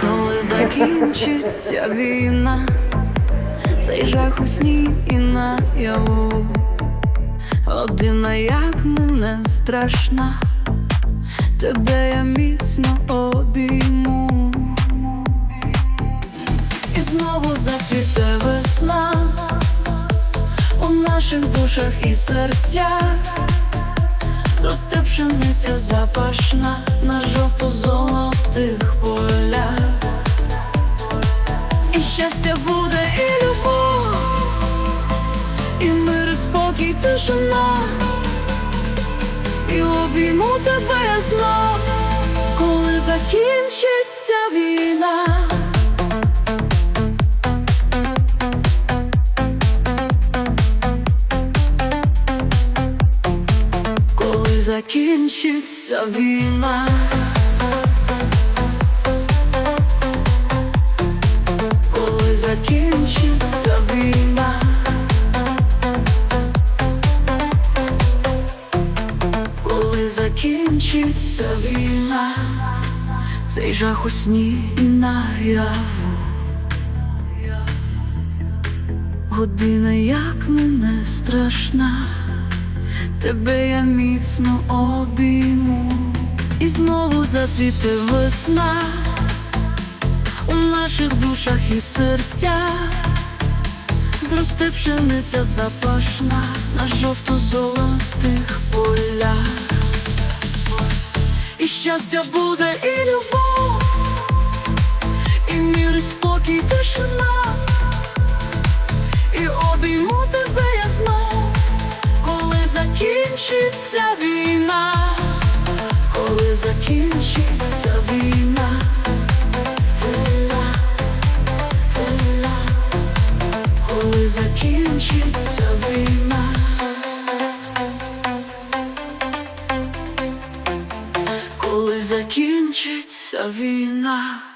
Коли закінчиться війна, цей жах у сні і наяву. Одина, як мене страшна, тебе я міцно обійму. І знову зацвіте весна наших душах і серцях. Зросте пшениця запашна на жовто-золотих полях. І щастя буде, і любов, і мир, і спокій, тишина. І обійму тебе я знов, коли закінчиться війна. Закінчиться війна. Коли закінчиться війна. Коли закінчиться війна, цей жах у сні і наяву. Година, як мене страшна, тебе я міцно обійму, і знову зацвіте весна у наших душах і серцях. Зросте пшениця запашна на жовто-золотих полях. І щастя буде, і закінчиться війна, коли закінчиться війна. Війна, війна, коли закінчиться війна. Коли закінчиться війна.